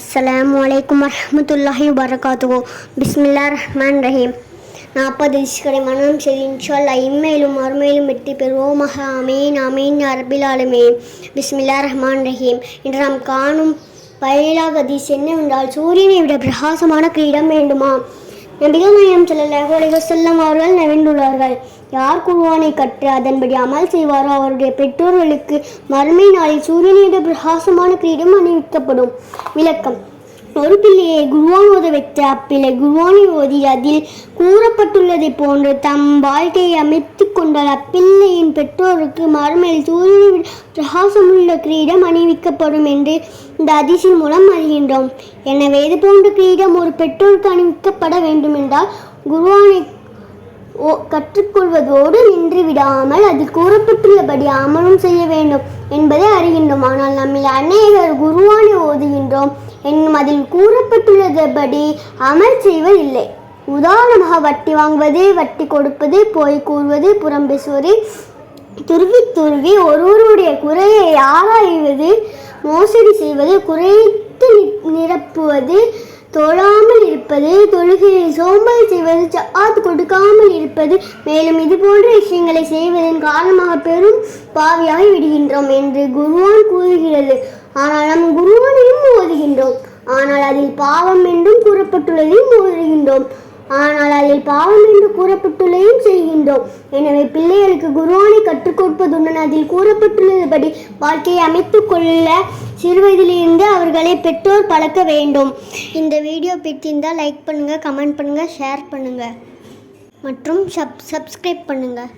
அஸ்லாம் வலைக்கம் வரமத்துல்லாஹி வரகாத்துஹு பிஸ்மில்லா ரஹ்மான் ரஹீம் நாற்பது இஸ்கரை மனம் செய்து இன்ஷால்லா இம்மையிலும் மறுமையிலும் வெற்றி பெறுவோமாக அமீன் அமீன் அரபில் பிஸ்மில்லா ரஹ்மான் ரஹீம் இன்று நாம் காணும் பயிலாக ஹதீஸ் என்னவென்றால் சூரியனை விட பிரகாசமான கிரீடம் வேண்டுமா நபிகள் நாயம் ஸல்லல்லாஹு அலைஹி செல்லும் அவர்கள் நவிந்துள்ளார்கள் யார் குருவானை கற்று அதன்படி அமல் செய்வாரோ அவருடைய பெற்றோர்களுக்கு மறுமை நாளில் சூரியனிட பிரகாசமான கிரீடம் அணிவிக்கப்படும். விளக்கம். ஒரு பிள்ளையை குருவான் ஓத வைத்த அப்பிள்ளை குருவானை ஓதி அதில் கூறப்பட்டுள்ளதை போன்று தம் வாழ்க்கையை அமைத்து கொண்டால் அப்பிள்ளையின் பெற்றோருக்கு மறுமையில் சூரியனை பிரகாசமுள்ள கிரீடம் அணிவிக்கப்படும் என்று இந்த அதிசயம் மூலம் அறிகின்றோம். எனவே இது போன்ற கிரீடம் ஒரு பெற்றோருக்கு அணிவிக்கப்பட வேண்டும் என்றால் குருவானை கற்றுக்கொள்வதோடு நின்று விடாமல் அதில் கூறப்பட்டுள்ளபடி அமலும் செய்ய வேண்டும் என்பதை அறிகின்றோம். ஆனால் நம்மில் அநேகர் குருவானை ஓதுகின்றோம் என்னும் அதில் கூறப்பட்டுள்ளபடி அமல் செய்வதில்லை உதாரணமாக வட்டி வாங்குவது வட்டி கொடுப்பது போய் கூறுவது புறம் பேசுவது துருவி துருவி ஒருவருடைய குறையை ஆராய்வது மோசடி செய்வது குறைத்து நி- நிரப்புவது தொழாமல் இருப்பது தொழுகையில் சோம்பல் செய்வது ஜாத் கொடுக்காமல் இருப்பது மேலும் இது போன்ற விஷயங்களை செய்வதன் காரணமாக பெரும் பாவியாகி விடுகின்றோம் என்று குருவான் கூறுகிறது. ஆனால் நம் குருவானையும் ஓதுகின்றோம் ஆனால் அதில் பாவம் என்றும் கூறப்பட்டுள்ளதையும் ஓதுகின்றோம் ஆனால் அதில் பாவம் என்று கூறப்பட்டு செய்கின்றோம் எனவே பிள்ளைகளுக்கு குருவானை கற்றுக் கொடுப்பதுடன் அதில் கூறப்பட்டுள்ளபடி வாழ்க்கையை அமைத்துக் கொள்ள சிறுவயதிலிருந்து அவர்களை பெற்றோர் பழக்க வேண்டும். இந்த வீடியோ பிடித்திருந்தால் லைக் பண்ணுங்கள் கமெண்ட் பண்ணுங்கள் ஷேர் பண்ணுங்கள் மற்றும் சப் சப்ஸ்கிரைப் பண்ணுங்கள்